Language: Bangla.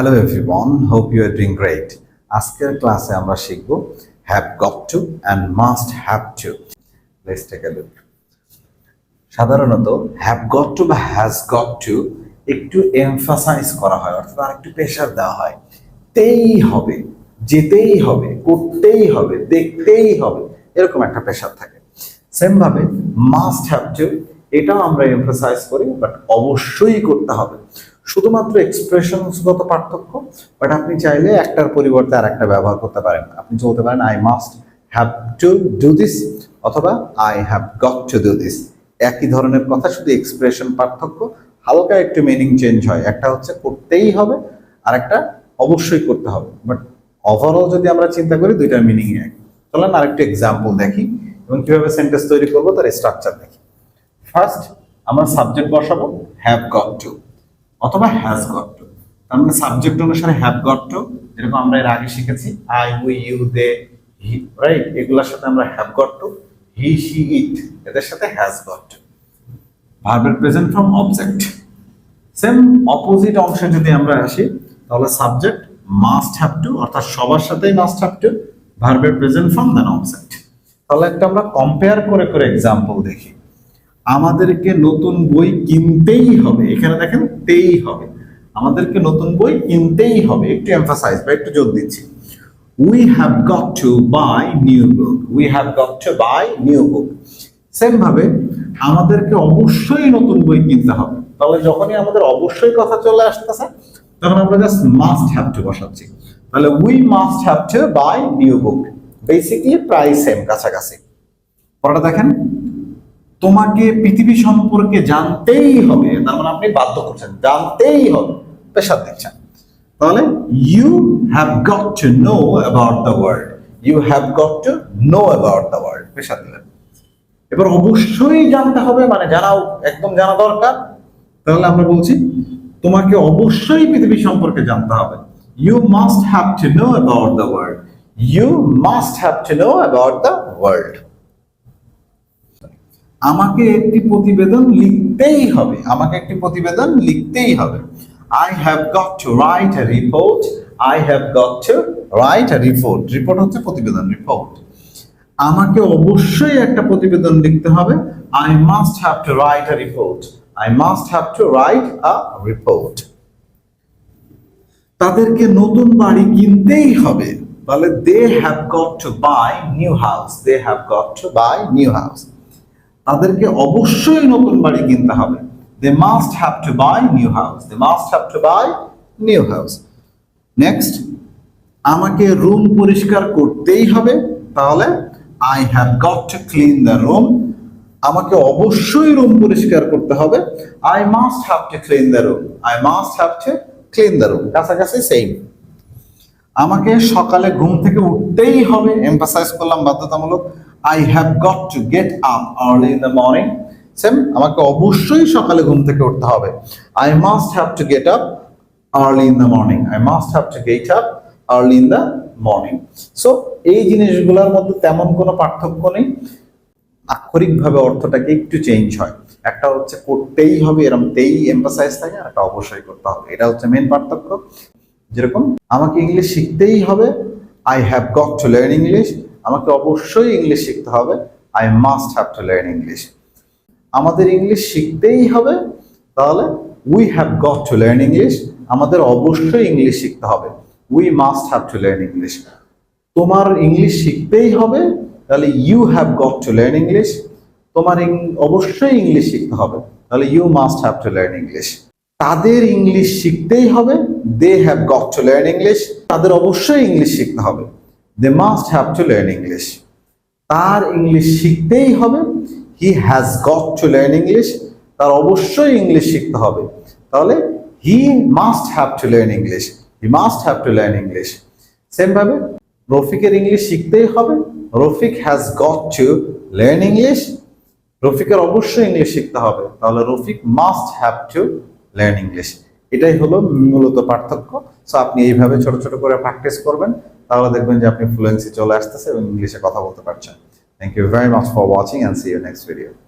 Hello everyone hope you are doing great আজকের ক্লাসে আমরা শিখব have got to and must have to let's take a look সাধারণত হ্যাভ গট টু বা হ্যাজ গট টু একটু এমফাসাইজ করা হয়, অর্থাৎ আর একটু প্রেশার দেওয়া হয়। তেই হবে, যেতেই হবে, করতেই হবে, দেখতেই হবে, এরকম একটা প্রেশার থাকে। সেম ভাবে মাস্ট হ্যাভ টু এটাও আমরা এমফাসাইজ করি বাট অবশ্যই করতে হবে। শুধুমাত্র এক্সপ্রেশনসগত পার্থক্য বাট আপনি চাইলে একটার পরিবর্তে আর একটা ব্যবহার করতে পারেন। আপনি বলতে পারেন I must have to do this অথবা I have got to do this একই ধরনের কথা, শুধু এক্সপ্রেশন পার্থক্য। হালকা একটু মিনিং চেঞ্জ হয়। একটা হচ্ছে করতেই হবে আর একটা অবশ্যই করতে হবে। বাট ওভারঅল যদি আমরা চিন্তা করি, দুইটার মিনিং এক চলেন আরেকটু এক্সাম্পল দেখি, এবং কীভাবে সেন্টেন্স তৈরি করব, তার স্ট্রাকচার দেখি। ফার্স্ট আমরা সাবজেক্ট বসাবো হ্যাভ গট টু অথবা হ্যাজ গট টু তার মানে সাবজেক্ট অনুসারে হ্যাভ গট টু যেরকম আমরা এর আগে শিখেছি I we you they he right এগুলোর সাথে আমরা have got to he she it এদের সাথে হ্যাজ গট টু ভার্বের present form object same opposite অংশে যদি আমরা আসি, তাহলে সাবজেক্ট মাস্ট হ্যাভ টু অর্থাৎ সবার সাথেই মাস্ট হ্যাভ টু ভার্বের প্রেজেন্ট ফ্রম দেন অবজেক্ট তাহলে একটা আমরা কম্পেয়ার করে করে এক্সাম্পল দেখি। আমাদেরকে নতুন বই কিনতেই হবে। এখানে দেখেন, তেই হবে। আমাদেরকে নতুন বই কিনতেই হবে। একটু এমফাসাইজ বা একটু জোর দিচ্ছি। We have got to buy new book we have got to buy new book same ভাবে আমাদেরকে অবশ্যই নতুন বই কিনতে হবে। তাহলে যখনই আমাদের অবশ্যই কথা চলে আসতেছে, তখন আমরা জাস্ট মাস্ট হ্যাভ টু বসাচ্ছি। তাহলে we must have to buy new book basically প্রায় সেম কাছাকাছি। পরেটা দেখেন। তোমাকে পৃথিবী সম্পর্কে জানতেই হবে। তার মানে আপনি বাধ্য করছেন, জানতেই হবে পেশার দিচ্ছেন তাহলে you have got to know about the world you have got to know about the world pressure দিলেন। এবার অবশ্যই জানতে হবে মানে জানাও, একদম জানা দরকার। তাহলে আমরা বলছি, তোমাকে অবশ্যই পৃথিবী সম্পর্কে জানতে হবে। You must have to know about the world you must have to know about the world আমাকে একটি প্রতিবেদন লিখতেই হবে। আমাকে একটি প্রতিবেদন লিখতেই হবে। I have got to write a report I have got to write a report report হচ্ছে প্রতিবেদন রিপোর্ট আমাকে অবশ্যই একটা প্রতিবেদন লিখতে হবে। I must have to write a report I must have to write a report তাদেরকে নতুন বাড়ি কিনতেই হবে। তাহলে they have got to buy new house they have got to buy new house তাদেরকে অবশ্যই নতুন বাড়ি কিনতে হবে। They must have to buy new house they must have to buy new house next আমাকে রুম পরিষ্কার করতেই হবে। তাহলে I have got to clean the room আমাকে অবশ্যই রুম পরিষ্কার করতে হবে। I must have to clean the room I must have to clean the room কাছাকাছি সেম আমাকে সকালে ঘুম থেকে উঠতেই হবে। এমফাসাইজ করলাম বাধ্যতামূলক। I have got to get up early in the morning same আমাকে অবশ্যই সকালে ঘুম থেকে উঠতে হবে। I must have to get up early in the morning I must have to get up early in the morning so এই জিনিসগুলোর মধ্যে তেমন কোনো পার্থক্য নেই। আক্ষরিকভাবে অর্থটাকে একটু চেঞ্জ হয়। একটা হচ্ছে করতেই হবে এরকম তেই এমফাসাইজ থাকে, আর একটা অবশ্যই করতে হবে। এটা হচ্ছে মেন পার্থক্য। যেরকম, আমাকে ইংলিশ শিখতেই হবে। I have got to learn English আমাকে অবশ্যই ইংলিশ শিখতে হবে। I must have to learn English আমাদের ইংলিশ শিখতেই হবে, তাহলে we have got to learn English আমাদের অবশ্যই ইংলিশ শিখতে হবে। We must have to learn English তোমার ইংলিশ শিখতেই হবে, তাহলে you have got to learn English তোমার অবশ্যই ইংলিশ শিখতে হবে, তাহলে you must have to learn English তাদের ইংলিশ শিখতেই হবে they have got to learn English তাদের অবশ্যই ইংলিশ শিখতে হবে। They must have to learn English তার ইংলিশ শিখতেই হবে। He has got to learn English তার অবশ্যই ইংলিশ শিখতে হবে। তাহলে he must have to learn English he must have to learn English same ভাবে রফিকের ইংলিশ শিখতেই হবে। Rafiq has got to learn English রফিকের অবশ্যই ইংলিশ শিখতে হবে। তাহলে Rafiq must have to learn English এটাই হলো মূলত পার্থক্য। সো আপনি এইভাবে ছোট ছোট করে প্র্যাকটিস করবেন। তাহলে দেখবেন যে আপনি ফ্লুয়েন্সি চলে আসতেছে এবং ইংলিশে কথা বলতে পারছেন। Thank you very much for watching and see you next video